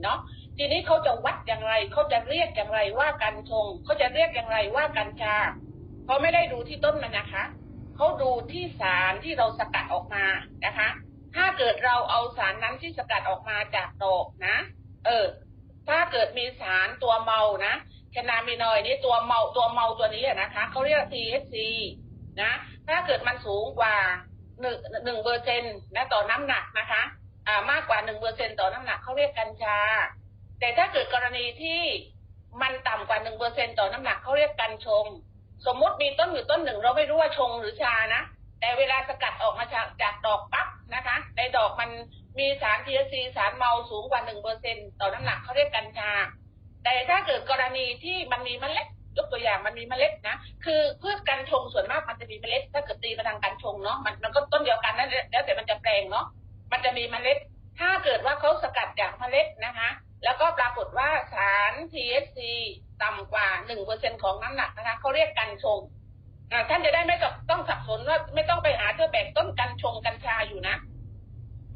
เนาะทีนี้เขาจะวัดอย่างไรเขาจะเรียกอย่างไรว่ากัญชงเขาจะเรียกอย่างไรว่ากัญชาเขาไม่ได้ดูที่ต้นมันนะคะเขาดูที่สารที่เราสกัดออกมานะคะ ถ้าเกิดเราเอาสารนั้นที่สกัดออกมาจากดอกนะ เออ ถ้าเกิดมีสารตัวเมานะแคนามินอยนี่ตัวเมาตัวเมาตัวนี้นะคะเขาเรียก THC นะ ถ้าเกิดมันสูงกว่าหนึ่งเปอร์เซ็นต์นะต่อน้ำหนักนะคะ มากกว่าหนึ่งเปอร์เซ็นต่อน้ำหนักเขาเรียกกัญชา แต่ถ้าเกิดกรณีที่มันต่ำกว่าหนึ่งเปอร์เซ็นต่อน้ำหนักเขาเรียกกัญชง สมมติมีต้นอยู่ต้นหนึ่งเราไม่รู้ว่าชงหรือชานะ แต่เวลาสกัดออกมาจากจากดอกปั๊บนะคะ ในดอกมันมีสาร THC สารเมาสูงกว่าหนึ่งเปอร์เซ็นต่อน้ำหนักเขาเรียกกัญชา แต่ถ้าเกิดกรณีที่มันมีเมล็ดยกตัวอย่างมันมีเมล็ดนะ คือพืชกัญชงส่วนมากมันจะมีเมล็ด ถ้าเกิดตีมาทางกัญชงเนาะมันมันก็ต้นเดียวกันนั่นแล้วแต่มันจะแปลงเนาะ มันจะมีเมล็ด ถ้าเกิดว่าเขาสกัดจากเมล็ดนะคะ แล้วก็ปรากฏว่าสาร THC ต่ำกว่าหนึ่งเปอร์เซ็นของน้ำหนักนะคะเขาเรียกกัญชงท่านจะได้ไม่ต้องสับสนว่าไม่ต้องไปหาเธอแบ่งต้นกัญชงกัญชาอยู่นะ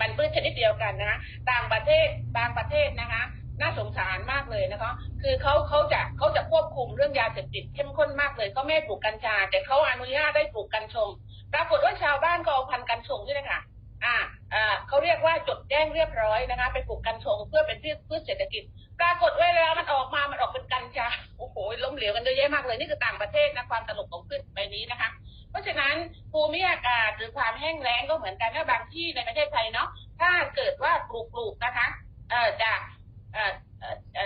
มันพืชชนิดเดียวกันนะคะต่างประเทศบางประเทศนะคะ น่าสงสารมากเลยนะคะ คือเขาเขาจะเขาจะควบคุมเรื่องยาเสพติดเข้มข้นมากเลยเขาไม่ปลูกกัญชา แต่เขาอนุญาตได้ปลูกกัญชง ปรากฏว่าชาวบ้านก็เอาพันธุ์กัญชงนี่แหละคะ อ่า อ่าเขาเรียกว่า จ้งเรียบร้อยนะคะ ไปปลูกกัญชงเพื่อเป็นพืชพืชเศรษฐกิจ ปรากฏเวลามันออกมา มันออกเป็นกัญชา โอ้โห ล้มเหลวกันเยอะแยะมากเลย นี่คือต่างประเทศนะความตลกของพืชใบนี้นะคะ เพราะฉะนั้นภูมิอากาศหรือความแห้งแล้งก็เหมือนกันนะบางที่ในประเทศไทยเนาะ ถ้าเกิดว่าปลูกปลูกนะคะเอ่อจากเอ่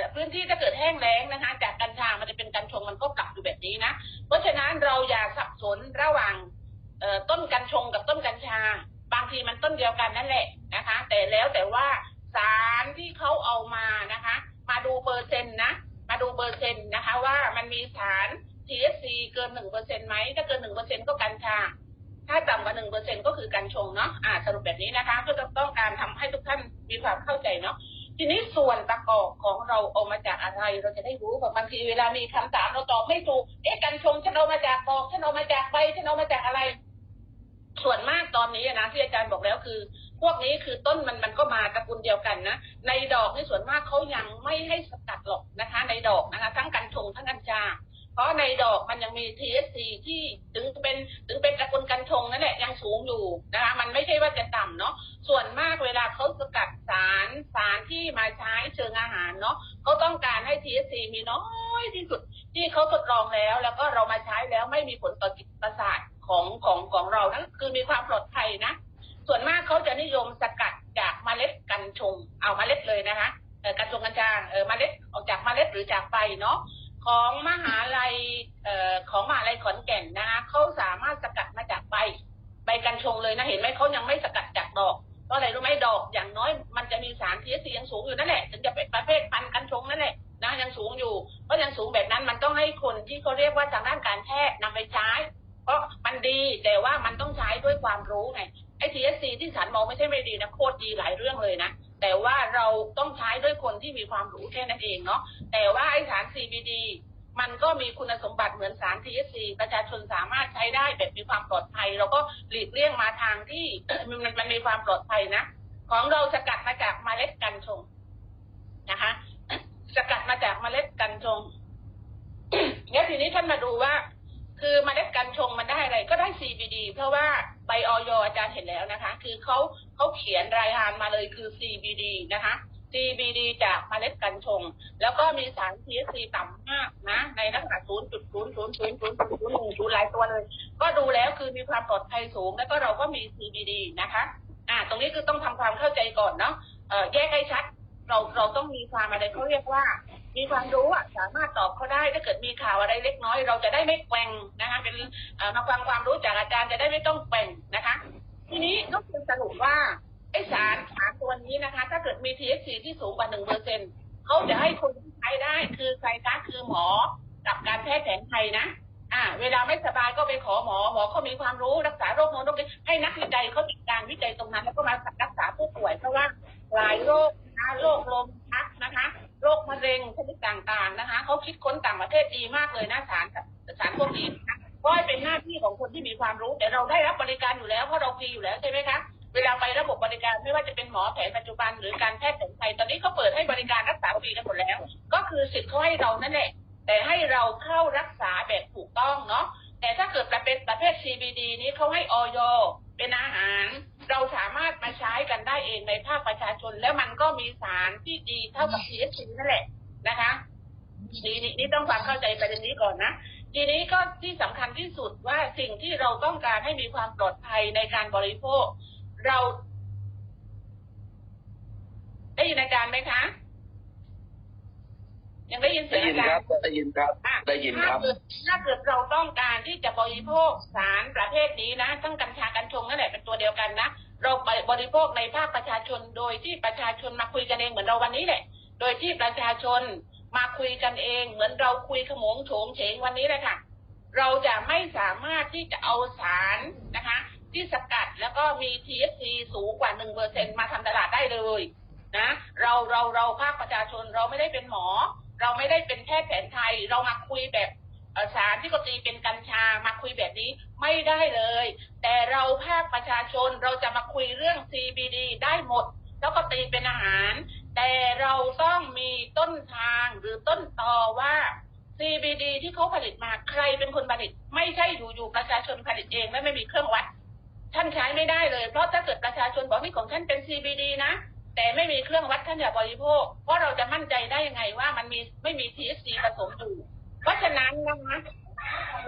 อพื้นที่ถ้าเกิดแห้งแล้งนะคะ จากกัญชา มันจะเป็นกัญชงมันก็กลับอยู่แบบนี้นะ เพราะฉะนั้นเราอย่าสับสนระหว่างต้นกัญชงกับต้นกัญชา บางทีมันต้นเดียวกันนั่นแหละนะคะ แต่แล้วแต่ว่าสารที่เขาเอามานะคะ มาดูเปอร์เซ็นต์นะ มาดูเปอร์เซ็นต์นะคะ ว่ามันมีสาร THC เกินหนึ่งเปอร์เซ็นต์ไหมถ้าเกินหนึ่งเปอร์เซ็นต์ก็กัญชาถ้าต่ำกว่าหนึ่งเปอร์เซ็นก็คือกัญชงเนาะอ่าสรุปแบบนี้นะคะ ก็จะต้องการทำให้ทุกท่านมีความเข้าใจเนาะทีนี้ส่วนประกอบของเราเอามาจากอะไร เราจะได้รู้เพราะบางทีเวลามีคำถามเราตอบไม่ถูกเอ๊ะกัญชงฉันเอามาจากดอกฉันเอามาจากใบฉันเอามาจากอะไร ส่วนมากตอนนี้นะที่อาจารย์บอกแล้วคือ พวกนี้คือต้นมันมันก็มาตระกูลเดียวกันนะ ในดอกในส่วนมากเขายังไม่ให้สกัดหรอกนะคะ ในดอกนะคะ ทั้งกัญชงทั้งกัญชา เพราะในดอกมันยังมี THC ที่ถึงเป็นถึงเป็นตระกูลกัญชงนั่นแหละยังสูงอยู่นะคะ มันไม่ใช่ว่าจะต่ำเนาะส่วนมากเวลาเขาสกัดสารสารที่มาใช้เชิงอาหารเนาะเขาต้องการให้ THC มีน้อยที่สุดที่เขาทดลองแล้ว แล้วก็เรามาใช้แล้วไม่มีผลต่อจิตประสาท ของของของเรานั่นคือมีความปลอดภัยนะ ส่วนมากเขาจะนิยมสกัดจากเมล็ดกัญชง เอาเมล็ดเลยนะคะเออกัญชงกัญชาเออเมล็ดออกจากเมล็ดหรือจากใบเนาะของมหาลัยเอ่อของมหาลัยขอนแก่นนะคะเขาสามารถสกัดมาจากใบใบกัญชงเลยนะเห็นไหมเขายังไม่สกัดจากดอกเพราะอะไรรู้ไหมดอกอย่างน้อยมันจะมีสารทีสียังสูงอยู่นั่นแหละถึงจะเป็นประเภทพันธุ์กัญชงนั่นแหละนะยังสูงอยู่เพราะยังสูงแบบนั้นมันต้องให้คนที่เขาเรียกว่าทางด้านการแพทย์นำไปใช้ ราะมันดีแต่ว่ามันต้องใช้ด้วยความรู้ไงไอ้ THC ที่สันมองไม่ใช่ไม่ดีนะโคตรดีหลายเรื่องเลยนะแต่ว่าเราต้องใช้ด้วยคนที่มีความรู้แค่นั้นเองเนาะแต่ว่าไอ้สาร CBD มันก็มีคุณสมบัติเหมือนสาร THC ประชาชนสามารถใช้ได้แบบมีความปลอดภัยเราก็หลีกเลี่ยงมาทางที่มันมันมีความปลอดภัยนะ ของเราสกัดมาจากเมล็ดกัญชงนะคะ สกัดมาจากเมล็ดกัญชงแล้วทีนี้ท่านมาดูว่า คือเมล็ดกัญชงมันได้อะไรก็ได้ CBD เพราะว่าใบออยอาจารย์เห็นแล้วนะคะ คือเขาเขาเขียนรายงานมาเลยคือ CBD นะคะ CBD จากเมล็ดกัญชง แล้วก็มีสาร THC ต่ำมากนะ ในลักษณะ0.0000000หลายตัวเลย ก็ดูแล้วคือมีความปลอดภัยสูง แล้วก็เราก็มี CBD นะคะอ่าตรงนี้คือต้องทำความเข้าใจก่อนเนาะเออแยกให้ชัด เราเราต้องมีความอะไรเขาเรียกว่า มีความรู้อะสามารถตอบเขาได้ ถ้าเกิดมีข่าวอะไรเล็กน้อย เราจะได้ไม่แกว่งนะคะ เป็นมาฟังความรู้จากอาจารย์จะได้ไม่ต้องแกว่งนะคะ ทีนี้ก็คือสรุปว่าไอสารสารตัวนี้นะคะ ถ้าเกิดมี THC ที่สูงกว่าหนึ่งเปอร์เซ็นเขาจะให้คนที่ใช้ได้ คือใครคะคือหมอกับการแพทย์แผนไทยนะอ่า เวลาไม่สบายก็ไปขอหมอหมอเขามีความรู้รักษาโรคโน้นโรคนี้ให้นักวิจัยเขาจัดการวิจัยตรงนั้น แล้วก็มารักษาผู้ป่วยเพราะว่าหลายโรคนะโรคลมชักนะคะ โรคมะเร็งชนิดต่างๆนะคะเขาคิดค้นต่างประเทศดีมากเลยนะสารสารพวกนี้นะก็ให้เป็นหน้าที่ของคนที่มีความรู้ แต่เราได้รับบริการอยู่แล้วเพราะเราฟรีอยู่แล้วใช่ไหมคะเวลาไประบบบริการไม่ว่าจะเป็นหมอแผนปัจจุบันหรือการแพทย์แผนไทยตอนนี้เขาเปิดให้บริการรักษาฟรีกันหมดแล้ว ก็คือสิทธิ์เขาให้เรานั่นแหละ แต่ให้เราเข้ารักษาแบบถูกต้องเนาะแต่ถ้าเกิดเป็นประเภท CBD นี้เขาให้ออยเป็นอาหาร เราสามารถมาใช้กันได้เองในภาคประชาชน แล้วมันก็มีสารที่ดีเท่ากับ THC นั่นแหละนะคะนี่นี่นี่ต้องความเข้าใจประเด็นนี้ก่อนนะทีนี้ก็ที่สำคัญที่สุดว่าสิ่งที่เราต้องการให้มีความปลอดภัยในการบริโภค เราได้ยินอาจารย์ไหมคะ ยังได้ยินเสีได้ยงยินอาจารครัย์บได้ยินครับ อะได้ยินครับ ถ้าเกิดถ้าเกิดเราต้องการที่จะบริโภคสารประเภทนี้นะทั้งกัญชากัญชงนั่นแหละเป็นตัวเดียวกันนะเราไปบริโภคในภาคประชาชนโดยที่ประชาชนมาคุยกันเองเหมือนเราวันนี้แหละ โดยที่ประชาชนมาคุยกันเอง เหมือนเราคุยขโมงโฉงเฉงวันนี้เลยค่ะ เราจะไม่สามารถที่จะเอาสารนะคะ ที่สกัดแล้วก็มี THC สูงกว่าหนึ่งเปอร์เซ็นมาทำตลาดได้เลยนะ เราเราเราภาคประชาชนเราไม่ได้เป็นหมอ เราไม่ได้เป็นแพทย์แผนไทย เรามาคุยแบบสารที่เขาตีเป็นกัญชามาคุยแบบนี้ไม่ได้เลย แต่เราภาคประชาชนเราจะมาคุยเรื่อง CBD ได้หมด แล้วก็ตีเป็นอาหาร แต่เราต้องมีต้นทางหรือต้นตอว่า CBD ที่เขาผลิตมาใครเป็นคนผลิต ไม่ใช่อยู่ๆประชาชนผลิตเองและไม่มีเครื่องวัด ท่านใช้ไม่ได้เลย เพราะถ้าเกิดประชาชนบอกนี่ของท่านเป็น CBD นะ แต่ไม่มีเครื่องวัดท่านอย่าบริโภค เพราะเราจะมั่นใจได้ยังไงว่ามันมีไม่มี THC ผสมอยู่ เพราะฉะนั้นนะคะ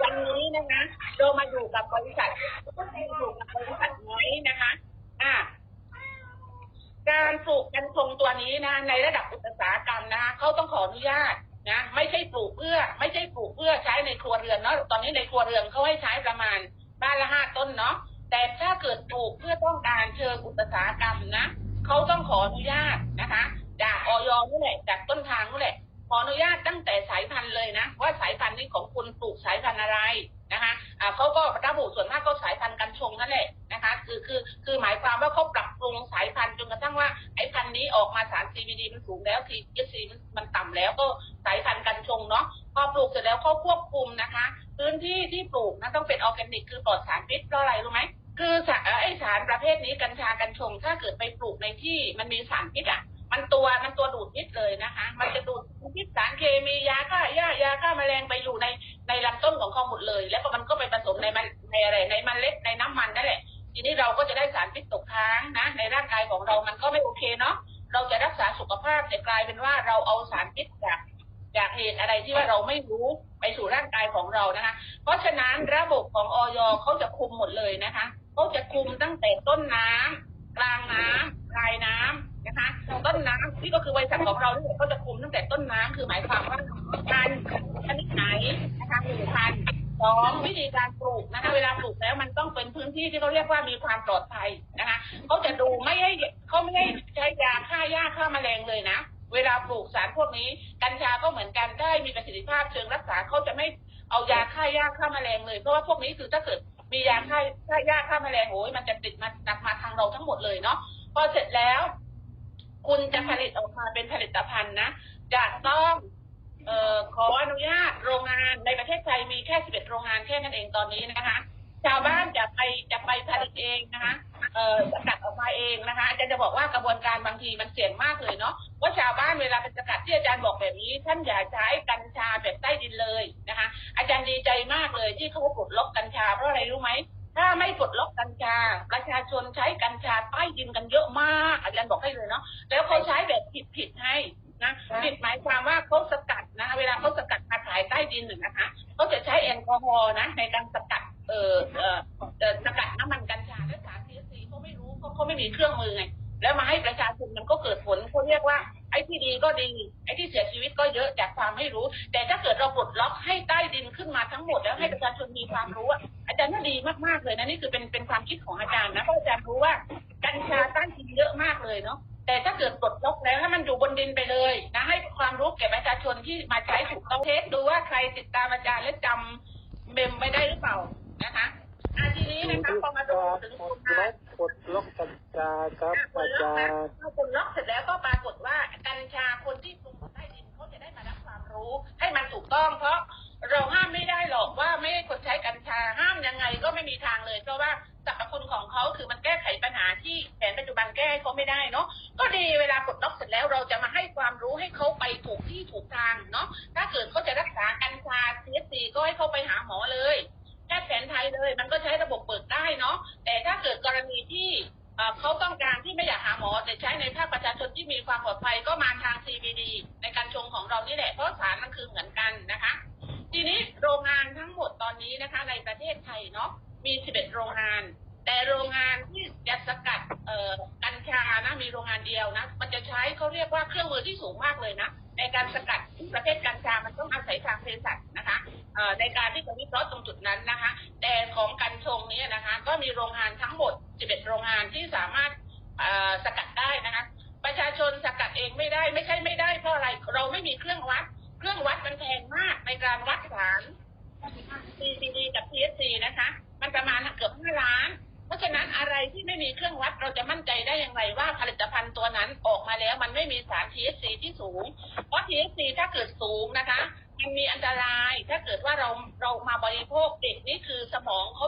วันนี้นะคะเรามาอยู่กับบริษัทอยู่กับบริษัทน้อยนะคะ อ่า การปลูกกัญชงตัวนี้นะ ในระดับอุตสาหกรรมนะคะเขาต้องขออนุญาตนะไม่ใช่ปลูกเพื่อ ไม่ใช่ปลูกเพื่อใช้ในครัวเรือนเนาะตอนนี้ในครัวเรือนเขาให้ใช้ประมาณบ้านละห้าต้นเนาะแต่ถ้าเกิดปลูกเพื่อต้องการเชิงอุตสาหกรรมนะเขอออนุญาตนะคะ จากออยนี่แหละจาก ในอะไรในมันเล็ดในน้ำมันนั่นแหละ ทีนี้เราก็จะได้สารพิษตกค้างนะ ในร่างกายของเรามันก็ไม่โอเคเนาะเราจะรักษาสุขภาพแต่กลายเป็นว่าเราเอาสารพิษจากจากเหตุอะไรที่ว่าเราไม่รู้ไปสู่ร่างกายของเรานะคะ เพราะฉะนั้นระบบของออยเขาจะคุมหมดเลยนะคะเขาจะคุมตั้งแต่ต้นน้ำกลางน้ำปลายน้ำนะคะต้นน้ำที่ก็คือบริษัทของเราเนี่ยเขาจะคุมตั้งแต่ต้นน้ำคือหมายความว่าพันธุ์ชนิดไหนนะคะหนึ่งพันธุ์ สองวิธีการปลูกนะคะ เวลาปลูกแล้วมันต้องเป็นพื้นที่ที่เขาเรียกว่ามีความปลอดภัยนะคะเขาจะดูไม่ให้เขาไม่ให้ใช้ยาฆ่าหญ้าฆ่าแมลงเลยนะเวลาปลูกสารพวกนี้ กัญชาก็เหมือนกันได้มีประสิทธิภาพเชิงรักษาเขาจะไม่เอายาฆ่าหญ้าฆ่าแมลงเลยเพราะว่าพวกนี้คือถ้าเกิดมียาฆ่าฆ่าหญ้าฆ่าแมลงโอ้ยมันจะติดมาตักมาทางเราทั้งหมดเลยเนาะพอเสร็จแล้ว คุณจะผลิตออกมาเป็นผลิตภัณฑ์นะจะต้อง ขออนุญาตโรงงานในประเทศไทยมีแค่ 11 โรงงานแค่นั้นเองตอนนี้นะคะ ชาวบ้านจะไปจะไปผลิตเองนะคะเอ่อสกัดออกมาเองนะคะอาจารย์จะบอกว่ากระบวนการบางทีมันเสี่ยงมากเลยเนาะว่าชาวบ้านเวลาเป็นสกัดที่อาจารย์บอกแบบนี้ ท่านอย่าใช้กัญชาแบบใต้ดินเลยนะคะ อาจารย์ดีใจมากเลยที่เขาปลดล็อกกัญชาเพราะอะไรรู้ไหมถ้าไม่ปลดล็อกกัญชา ประชาชนใช้กัญชาใต้ดินกันเยอะมาก อาจารย์บอกให้เลยเนาะแล้วเขาใช้แบบผิดๆให้นะผิดหมายความว่าเขาส ดินหนึ่งนะคะเขาจะใช้แอลกอฮอล์นะในการสกัดเอ่อเอ่อสกัดน้ำมันกัญชาและสาร THC เขาไม่รู้เพราะเขาไม่มีเครื่องมือไงแล้วมาให้ประชาชนมันก็เกิดผลเขาเรียกว่าไอ้ที่ดีก็ดี ไอ้ที่เสียชีวิตก็เยอะจากความไม่รู้ แต่ถ้าเกิดเราปลดล็อกให้ใต้ดินขึ้นมาทั้งหมดแล้วให้ประชาชนมีความรู้อะอาจารย์น่าดีมากๆเลยนะนี่คือเป็นเป็นความคิดของอาจารย์นะเพราะอาจารย์รู้ว่ากัญชาใต้ดินเยอะมากเลยเนาะ แต่ถ้าเกิดปลดล็อกแล้วให้มันอยู่บนดินไปเลยนะให้ความรู้แก่ประชาชนที่มาใช้ถูกต้องเทสดูว่าใครติดตามอาจารย์และจำเมมไปได้หรือเปล่านะคะอาทีนี้นะคะพอมาดูถึงปลคุดณล็มาอกปลดล็อกกัญชาครับอาจารย์พอปลดล็อกเสร็จแล้วก็ปรากฏว่ากัญชาคนที่ปลูกใต้ดินเขาจะได้มารับความรู้ให้มันถูกต้อง เพราะเราห้ามไม่ได้หรอกว่าไม่ให้คนใช้กัญชาห้ามยังไงก็ไม่มีทางเลย เพราะว่าสรรพคุณของเขาคือมันแก้ไขปัญหาที่เขาไก็ดีเวลาปลดล็อกเสร็จแล้วเราจะมาให้ความรู้ให้เขาไปถูกที่ถูกทางเนาะถ้าเกิดเขาจะรักษากัญชาเสียสีก็ให้เขาไปหาหมอเลยแพทย์แผนไทยเลย มันก็ใช้ระบบเปิดได้เนาะแต่ถ้าเกิดกรณีที่เขาต้องการที่ไม่อยากหาหมอ แต่ใช้ในภาคประชาชนที่มีความปลอดภัยก็มาทาง CBD ในการชงของเรานี่แหละเพราะสารมันคือเหมือนกันนะคะ ทีนี้โรงงานทั้งหมดตอนนี้นะคะ ในประเทศไทยเนาะมี 11 โรงงาน มีโรงงานเดียวนะ มันจะใช้เขาเรียกว่าเครื่องมือที่สูงมากเลยนะ ในการสกัดประเภทกัญชา มันต้องอาศัยทางเภสัชนะคะในการที่จะวิเคราะห์ตรงจุดนั้นนะคะ แต่ของกัญชงนี่ยนะคะ ก็มีโรงงานทั้งหมด 11 โรงงานที่สามารถสกัดได้นะคะ ประชาชนสกัดเองไม่ได้ไม่ใช่ไม่ได้เพราะอะไร เราไม่มีเครื่องวัด เครื่องวัดมันแพงมากในการวัดสาร CCD กับ THC นะคะ มันประมาณเกือบ5ล้าน ราะฉะนั้นอะไรที่ไม่มีเครื่องวัดเราจะมั่นใจได้อย่างไรว่าผลิตภัณฑ์ตัวนั้นออกมาแล้วมันไม่มีสาร THC ที่สูง เพราะ THC ถ้าเกิดสูงนะคะ มันมีอันตรายถ้าเกิดว่าเราเรามาบริโภคเด็กนี่คือสมองเขา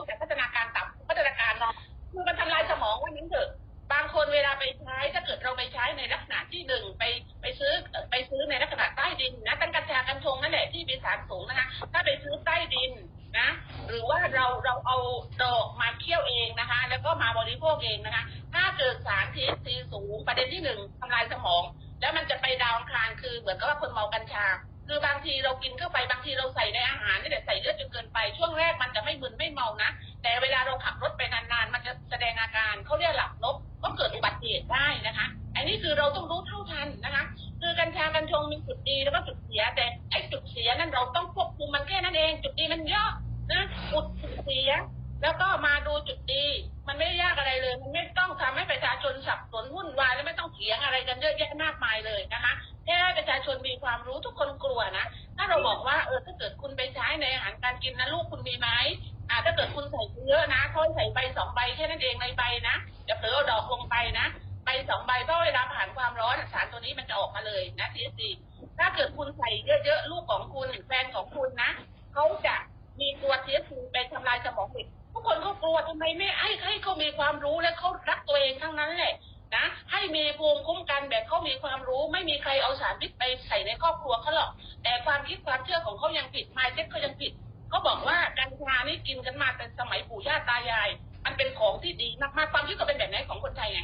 ครเอาสารพิษไปใส่ในครอบครัวเขาหรอก แต่ความคิดความเชื่อของเขายังผิดไมายเซ็ตเขายังผิดเขาบอกว่ากัญชานี่กินกันมาแต่สมัยปู่ย่าตายาย มันเป็นของที่ดีมากๆความคิดก็เป็นแบบไหนของคนไทยไง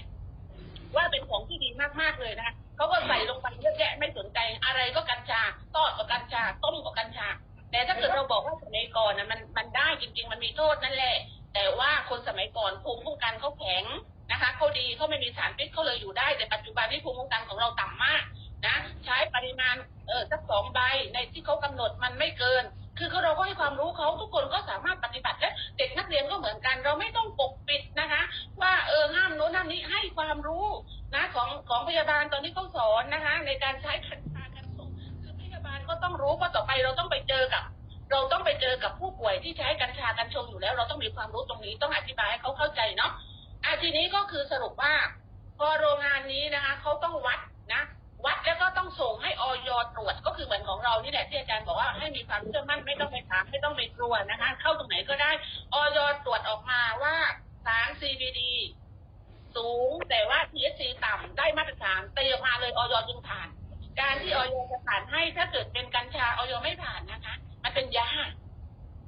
ว่าเป็นของที่ดีมากๆเลยนะคะเขาก็ใส่ลงไปเยอะแยะไม่สนใจอะไรก็กัญชาทอดกับกัญชาต้มกับกัญชา แต่ถ้าเกิดเราบอกว่าสมัยก่อนนะมันมันได้จริง ๆ มันมีโทษนั่นแหละ แต่ว่าคนสมัยก่อนภูมิคุ้มกันเขาแข็งนะคะเขาดีเขาไม่มีสารพิษเขาเลยอยู่ได้แต่ปัจจุบันนี้ภูมิคุ้มกันของเราต่ำมาก นะใช้ปริมาณเออสักสองใบในที่เขากำหนดมันไม่เกิน คือเขาเราก็ให้ความรู้เขาทุกคนก็สามารถปฏิบัติและเด็กนักเรียนก็เหมือนกัน เราไม่ต้องปกปิดนะคะ ว่าเออห้ามโน้นห้ามนี้ให้ความรู้นะของของพยาบาลตอนนี้เขาสอนนะคะ ในการใช้กัญชากันส่งคือพยาบาลก็ต้องรู้เพราต่อไปเราต้องไปเจอกับเราต้องไปเจอกับผู้ป่วยที่ใช้กัญชากัญชงอยู่แล้ว เราต้องมีความรู้ตรงนี้ต้องอธิบายให้เขาเข้าใจเนาะอะทีนี้ก็คือสรุปว่า พอโรงงานนี้นะคะเขาต้องวัด วัดแล้วก็ต้องส่งให้ออยตรวจก็คือเหมือนของเรานี่แหละที่อาจารย์บอกว่าให้มีความเชื่อมั่นไม่ต้องไปถามไม่ต้องไปกลัวนะคะ เข้าตรงไหนก็ได้ออยตรวจออกมาว่าสาร CBD สูงแต่ว่า THC ต่ำได้มาตรฐานตีออกมาเลยออยจึงผ่าน การที่ออยจะผ่านให้ถ้าเกิดเป็นกัญชาออยไม่ผ่านนะคะ มันเป็นยา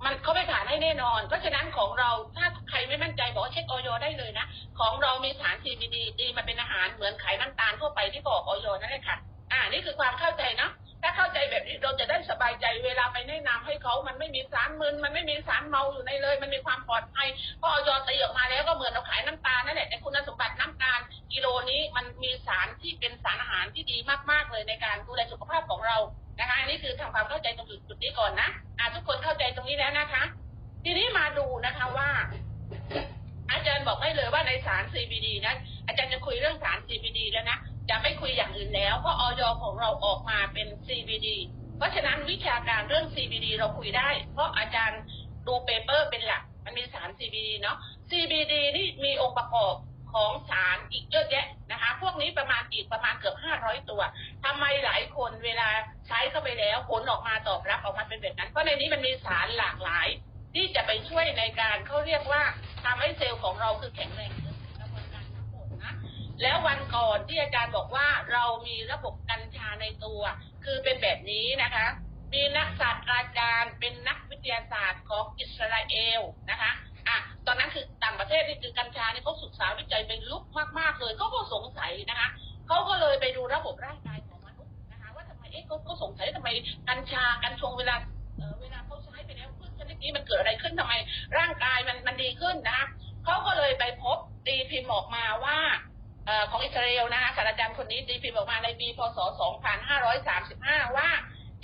มันเขาไม่ผ่านให้แน่นอน เพราะฉะนั้นของเราถ้า ไม่มั่นใจบอกว่าเช็คออยได้เลยนะของเรามีสาร CBD ดีมาเป็นอาหารเหมือนไขน้ำตาลทั่วไปที่บอกออยนั่นแหละค่ะ อ่านี่คือความเข้าใจเนาะถ้าเข้าใจแบบนี้เราจะได้สบายใจเวลาไปแนะนำให้เขามันไม่มีสารมึนมันไม่มีสารเมาอยู่ในเลย มันมีความปลอดภัยเพราะออยตีออกมาแล้วก็เหมือนเราขายน้ำตาลนั่นแหละแต่คุณสมบัติน้ำตาลกิโลนี้มันมีสารที่เป็นสารอาหารที่ดีมากๆเลยในการดูแลสุขภาพของเรานะคะอันนี้คือทำความเข้าใจตรงจุดนี้ก่อนนะอ่าทุกคนเข้าใจตรงนี้แล้วนะคะ ทีนี้มาดูนะคะว่า อาจารย์บอกให้เลยว่าในสาร CBD นะอาจารย์จะคุยเรื่องสาร CBD แล้วนะจะไม่คุยอย่างอื่นแล้ว เพราะออยของเราออกมาเป็น CBD เพราะฉะนั้นวิชาการเรื่อง CBD เราคุยได้ เพราะอาจารย์ดูเปเปอร์เป็นหลัก มันมีสาร CBD เนาะ CBD นี่มีองค์ประกอบของสารอีกเยอะแยะนะคะ พวกนี้ประมาณอีกประมาณเกือบ 500 ตัวทำไมหลายคนเวลาใช้เข้าไปแล้วผลออกมาตอบรับออกมาเป็นแบบนั้น เพราะในนี้มันมีสารหลากหลาย ที่จะไปช่วยในการเขาเรียกว่าทำให้เซลล์ของเราคือแข็งแรงขึ้นกระบวนการทั้งหมดนะแล้ววันก่อนที่อาจารย์บอกว่าเรามีระบบกัญชาในตัว คือเป็นแบบนี้นะคะ มีนักศาสตราจารย์ เป็นนักวิทยาศาสตร์ของอิสราเอลนะคะอะตอนนั้นคือต่างประเทศนี่คือกัญชานี่เขาศึกษาวิจัยเป็นลุกมาก ๆ เลยเขาก็สงสัยนะคะเขาก็เลยไปดูระบบร่างกายของมนุษย์นะคะ ว่าทำไมเอ๊ะเขาสงสัยทำไมกัญชากัญชงเวลาเอ่อเวลาเขาใช้ไปแล้วพืชช นี้มันเกิดอะไรขึ้นทำไม ร่างกายมันมันดีขึ้นนะคะเขาก็เลยไปพบตีพิมพ์ออกมาว่าเอ่อของอิสราเอลนะคะศาสตราจารย์คนนี้ตีพิมพ์ออกมาในปีพศ 2535 ว่า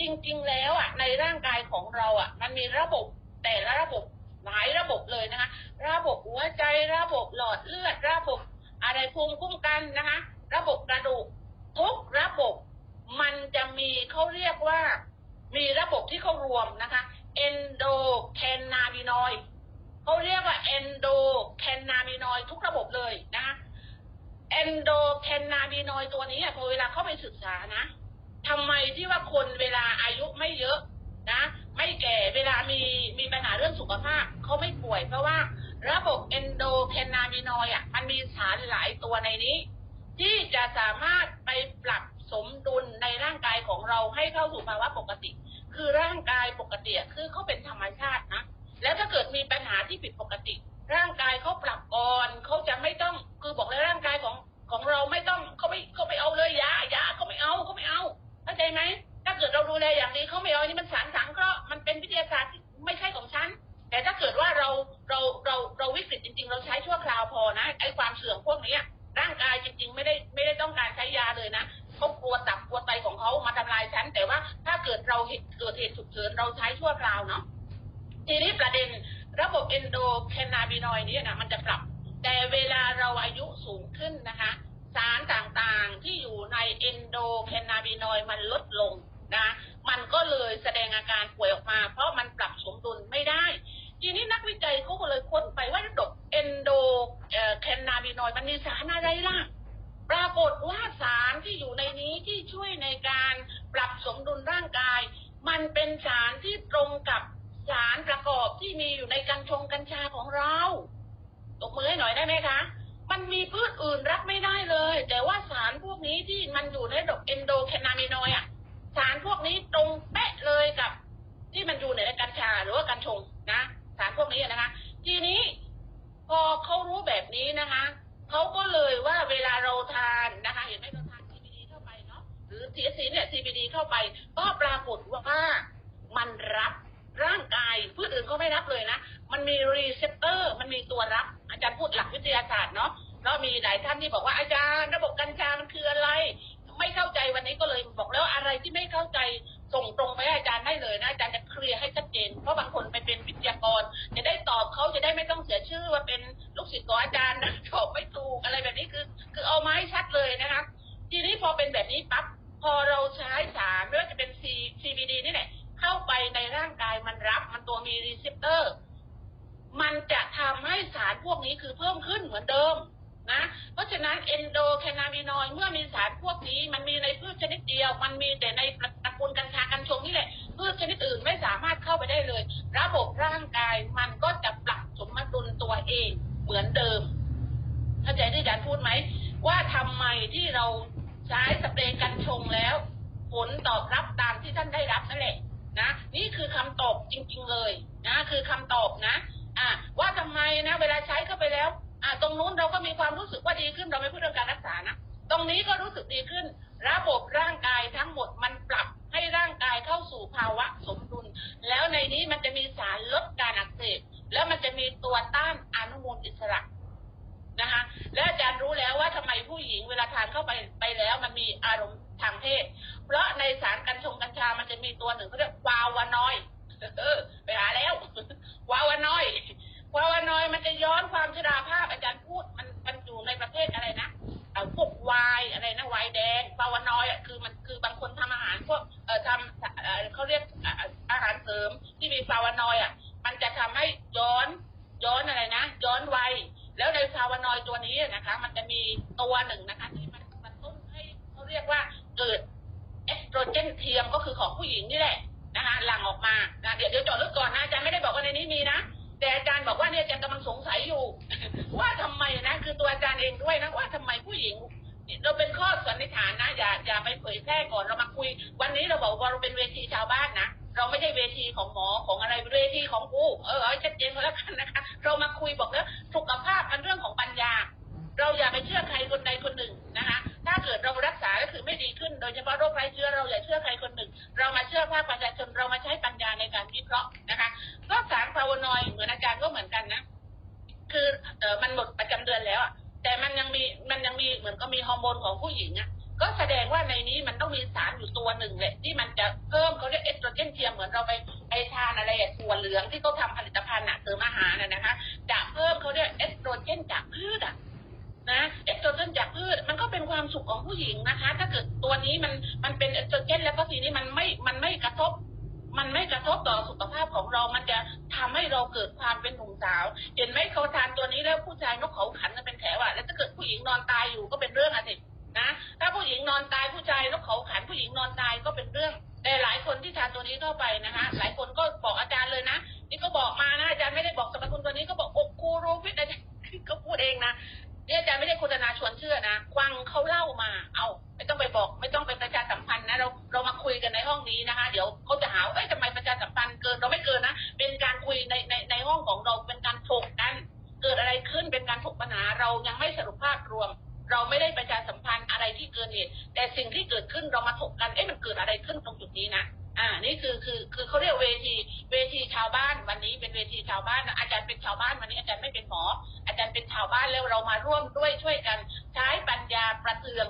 จริง ๆ แล้วอะในร่างกายของเราอะมันมีระบบแต่ละระบบหลายระบบเลยนะคะ ระบบหัวใจระบบหลอดเลือด ระบบอะไรภูมิคุ้มกันนะคะ ระบบกระดูกทุกระบบมันจะมีเขาเรียกว่า มีระบบที่เขารวมนะคะ endocannabinoid เขาเรียกว่า endocannabinoid ทุกระบบเลยนะคะ endocannabinoid ตัวนี้อะพอเวลาเข้าไปศึกษานะทำไมที่ว่าคนเวลาอายุไม่เยอะนะไม่แก่เวลามีมีปัญหาเรื่องสุขภาพเขาไม่ป่วย เพราะว่าระบบ endocannabinoid อะมันมีสารหลายตัวในนี้ ที่จะสามารถไปปรับสมดุลในร่างกายของเราให้เข้าสู่ภาวะปกติ คือร่างกายปกติคือเขาเป็นธรรมชาตินะ แล้วถ้าเกิดมีปัญหาที่ผิดปกติ ร่างกายเขาปรับก่อนเขาจะไม่ต้องคือบอกเลยร่างกายของของเราไม่ต้องเขาไม่เขาไม่เอาเลยยายาเขาไม่เอาเขาไม่เอาเข้าใจไหมถ้าเกิดเราดูแลอย่างดีเขาไม่เอานี่มันสารสังเคราะห์มันเป็นวิทยาศาสตร์ที่ไม่ใช่ของฉันแต่ถ้าเกิดว่าเราเราเราเราวิกฤตจริง ๆ เราใช้ชั่วคราวพอนะไอ้ความเสื่อมพวกนี้ร่างกายจริง ๆ ไม่ได้ไม่ได้ต้องการใช้ยาเลยนะเขากลัวตับกลัวไตของเขามาทำลายฉันแต่ว่าถ้า เกิดเราเหตุเกิดเหตุฉุกเฉินเราใช้ชั่วคราวเนาะทีนี้ประเด็นระบบเอนโดแคนาบินอยด์นี้นะมันจะปรับ แต่เวลาเราอายุสูงขึ้นนะคะ สารต่างๆที่อยู่ในเอนโดแคนาบินอยด์มันลดลงนะมันก็เลยแสดงอาการป่วยออกมา เพราะมันปรับสมดุลไม่ได้ ทีนี้นักวิจัยเขาก็เลยค้นไปว่าระบบเอนโดแคนาบินอยด์มันมีสารอะไรล่ะ ปรากฏว่าสารที่อยู่ในนี้ที่ช่วยในการปรับสมดุลร่างกาย มันเป็นสารที่ตรงกับสารประกอบที่มีอยู่ในกัญชงกัญชาของเราตบมือให้หน่อยได้ไหมคะ มันมีพืชอื่นรับไม่ได้เลย แต่ว่าสารพวกนี้ที่มันอยู่ในระบบเอนโดแคนามินอยด์อะสารพวกนี้ตรงเป๊ะเลยกับ ที่มันอยู่ในกัญชาหรือว่ากัญชงนะ สารพวกนี้นะคะ ทีนี้พอเขารู้แบบนี้นะคะ เขาก็เลยว่าเวลาเราทานนะคะ เห็นไหมเราทาน CBD เข้าไปเนาะหรือ THC เนี่ย CBD เข้าไป ก็ปรากฏว่ามันรับร่างกายพืชอื่นก็ไม่รับเลยนะ มันมีรีเซพเตอร์ มันมีตัวรับ อาจารย์พูดหลักวิทยาศาสตร์เนาะแล้วมีหลายท่านที่บอกว่าอาจารย์ระบบกัญชามันคืออะไร ไม่เข้าใจวันนี้ก็เลยบอกแล้วอะไรที่ไม่เข้าใจส่งตรงไปให้อาจารย์ได้เลยนะอาจารย์จะเคลียร์ให้ชัดเจนเพราะบางคนไปเป็นวิทยากร จะได้ตอบเขาจะได้ไม่ต้องเสียชื่อว่าเป็น ศิษย์ของอาจารย์นะตอบไม่ถูกอะไรแบบนี้คือ คือเอามาให้ชัดเลยนะคะ ทีนี้พอเป็นแบบนี้ปั๊บพอเราใช้สารไม่ว่าจะเป็น C CBD นี่แหละเข้าไปในร่างกายมันรับมันตัวมีรีเซพเตอร์ มันจะทำให้สารพวกนี้คือเพิ่มขึ้นเหมือนเดิมนะเพราะฉะนั้นเอนโดแคนาบินอยด์เมื่อมีสารพวกนี้ มันมีในพืชชนิดเดียว มันมีแต่ในตระกูลกัญชากัญชงนี่แหละพืชชนิดอื่นไม่สามารถเข้าไปได้เลย ระบบร่างกายมันก็จะปรับสมดุลตัวเอง เหมือนเดิม เข้าใจที่อาจารย์พูดไหม ว่าทำไมที่เราใช้สเปรย์กันชงแล้ว ผลตอบรับตามที่ท่านได้รับนั่นแหละนะนี่คือคำตอบจริง ๆเลยนะคือคำตอบนะอะว่าทำไมนะ เวลาใช้เข้าไปแล้วอะตรงนู้นเราก็มีความรู้สึกว่าดีขึ้นเราไม่พูดเรื่องการรักษานะตรงนี้ก็รู้สึกดีขึ้น ระบบร่างกายทั้งหมดมันปรับให้ร่างกายเข้าสู่ภาวะสมดุล แล้วในนี้มันจะมีสารลดการอักเสบ แล้วมันจะมีตัวต้านอนุมูลอิสระนะคะ และอาจารย์รู้แล้วว่าทำไมผู้หญิงเวลาทานเข้าไปไปแล้วมันมีอารมณ์ทางเพศ เพราะในสารกัญชงกัญชามันจะมีตัวหนึ่งเขาเรียกวาวานอยเออไปหาแล้ววาวานอย วาวานอยมันจะย้อนความชราภาพอาจารย์พูด มันไม่กระทบต่อสุขภาพของเรา มันจะทำให้เราเกิดความเป็นหนุ่มสาว เห็นไหมเขาทานตัวนี้แล้วผู้ชายนกเขาขันกันเป็นแถวอะแล้วถ้าเกิดผู้หญิงนอนตายอยู่ก็เป็นเรื่องอะสินะ ถ้าผู้หญิงนอนตายผู้ชายนกเขาขันผู้หญิงนอนตายก็เป็นเรื่อง แต่หลายคนที่ทานตัวนี้เข้าไปนะคะ หลายคนก็บอกอาจารย์เลยนะ นี่ก็บอกมานะอาจารย์ไม่ได้บอกสรรพคุณตัวนี้ก็บอกอกคูรูฟิตอาจารย์ก็พูดเองนะ นี่ยอาจารย์ไม่ได้โฆษณาชวนเชื่อนะควังเขาเล่ามา เอาไม่ต้องไปบอก ไม่ต้องไปประชาสัมพันธ์นะเราเรามาคุยกันในห้องนี้นะคะ เดี๋ยวเขาจะหาว่าเอ้ยทำไมประชาสัมพันธ์เกินเราไม่เกินนะเป็นการคุยในในในห้องของเราเป็นการถกกัน เกิดอะไรขึ้นเป็นการถกปัญหาเรายังไม่สรุปภาพรวม เราไม่ได้ประชาสัมพันธ์อะไรที่เกินเหตุแต่สิ่งที่เกิดขึ้นเรามาถกกันเอ๊ะมันเกิดอะไรขึ้นตรงจุดนี้นะ อ่า นี่คือคือคือเขาเรียกเวทีเวทีชาวบ้านวันนี้เป็นเวทีชาวบ้านอาจารย์เป็นชาวบ้านวันนี้อาจารย์ไม่เป็นหมอ อาจารย์เป็นชาวบ้านแล้วเรามาร่วมด้วยช่วยกันใช้ปัญญาประเทือง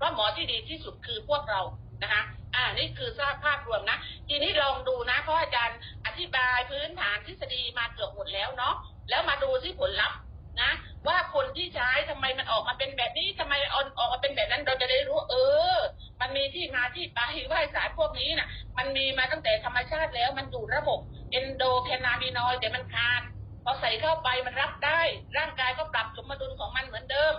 ว่าหมอที่ดีที่สุดคือพวกเรานะคะ อ่า นี่คือทราบภาพรวมนะ ทีนี้ลองดูนะเพราะอาจารย์อธิบายพื้นฐานทฤษฎีมาเกือบหมดแล้วเนาะ แล้วมาดูที่ผลลัพธ์นะ ว่าคนที่ใช้ทำไมมันออกมาเป็นแบบนี้ทำไมออนออกมาเป็นแบบนั้นเราจะได้รู้เออ มันมีที่มาที่ไปว่าสารพวกนี้น่ะ มันมีมาตั้งแต่ธรรมชาติแล้วมันอยู่ระบบเอนโดแคนาบินอยด์แต่มันขาดพอใส่เข้าไปมันรับได้ ร่างกายก็ปรับสมดุลของมันเหมือนเดิม